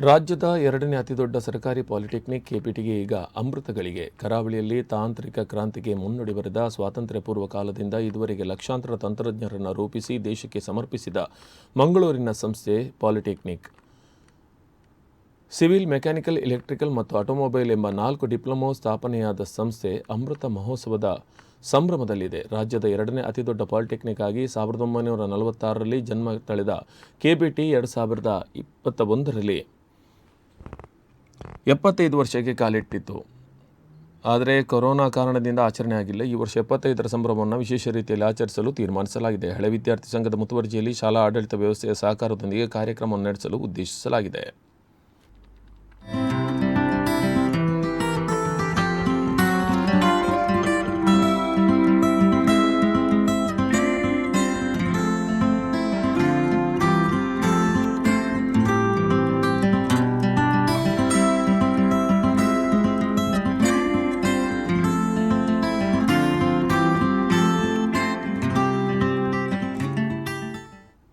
ರಾಜ್ಯದ ಎರಡನೇ ಅತಿದೊಡ್ಡ ಸರ್ಕಾರಿ ಪಾಲಿಟೆಕ್ನಿಕ್ ಕೆಪಿಟಿಗೆ ಈಗ ಅಮೃತಗಳಿಗೆ. ಕರಾವಳಿಯಲ್ಲಿ ತಾಂತ್ರಿಕ ಕ್ರಾಂತಿಗೆ ಮುನ್ನುಡಿ ಬರೆದ ಸ್ವಾತಂತ್ರ್ಯ ಪೂರ್ವ ಕಾಲದಿಂದ ಇದುವರೆಗೆ ಲಕ್ಷಾಂತರ ತಂತ್ರಜ್ಞರನ್ನು ರೂಪಿಸಿ ದೇಶಕ್ಕೆ ಸಮರ್ಪಿಸಿದ ಮಂಗಳೂರಿನ ಸಂಸ್ಥೆ ಪಾಲಿಟೆಕ್ನಿಕ್. ಸಿವಿಲ್, ಮೆಕ್ಯಾನಿಕಲ್, ಎಲೆಕ್ಟ್ರಿಕಲ್ ಮತ್ತು ಆಟೋಮೊಬೈಲ್ ಎಂಬ ನಾಲ್ಕು ಡಿಪ್ಲೊಮೊ ಸ್ಥಾಪನೆಯಾದ ಸಂಸ್ಥೆ ಅಮೃತ ಮಹೋತ್ಸವದ ಸಂಭ್ರಮದಲ್ಲಿದೆ. ರಾಜ್ಯದ ಎರಡನೇ ಅತಿದೊಡ್ಡ ಪಾಲಿಟೆಕ್ನಿಕ್ ಆಗಿ ಸಾವಿರದ ಒಂಬೈನೂರ ನಲವತ್ತಾರರಲ್ಲಿ ಜನ್ಮ ತಳೆದ ಕೆಬಿಟಿ ಎರಡು ಸಾವಿರದ ಇಪ್ಪತ್ತ ಒಂದರಲ್ಲಿ ಎಪ್ಪತ್ತೈದು ವರ್ಷಕ್ಕೆ ಕಾಲಿಟ್ಟಿತ್ತು. ಆದರೆ ಕೊರೋನಾ ಕಾರಣದಿಂದ ಆಚರಣೆ ಆಗಿಲ್ಲ. ಈ ವರ್ಷ ಎಪ್ಪತ್ತೈದರ ಸಂಭ್ರಮವನ್ನು ವಿಶೇಷ ರೀತಿಯಲ್ಲಿ ಆಚರಿಸಲು ತೀರ್ಮಾನಿಸಲಾಗಿದೆ. ಹಳೆ ವಿದ್ಯಾರ್ಥಿ ಸಂಘದ ಮುತುವರ್ಜಿಯಲ್ಲಿ ಶಾಲಾ ಆಡಳಿತ ವ್ಯವಸ್ಥೆಯ ಸಹಕಾರದೊಂದಿಗೆ ಕಾರ್ಯಕ್ರಮವನ್ನು ನಡೆಸಲು ಉದ್ದೇಶಿಸಲಾಗಿದೆ.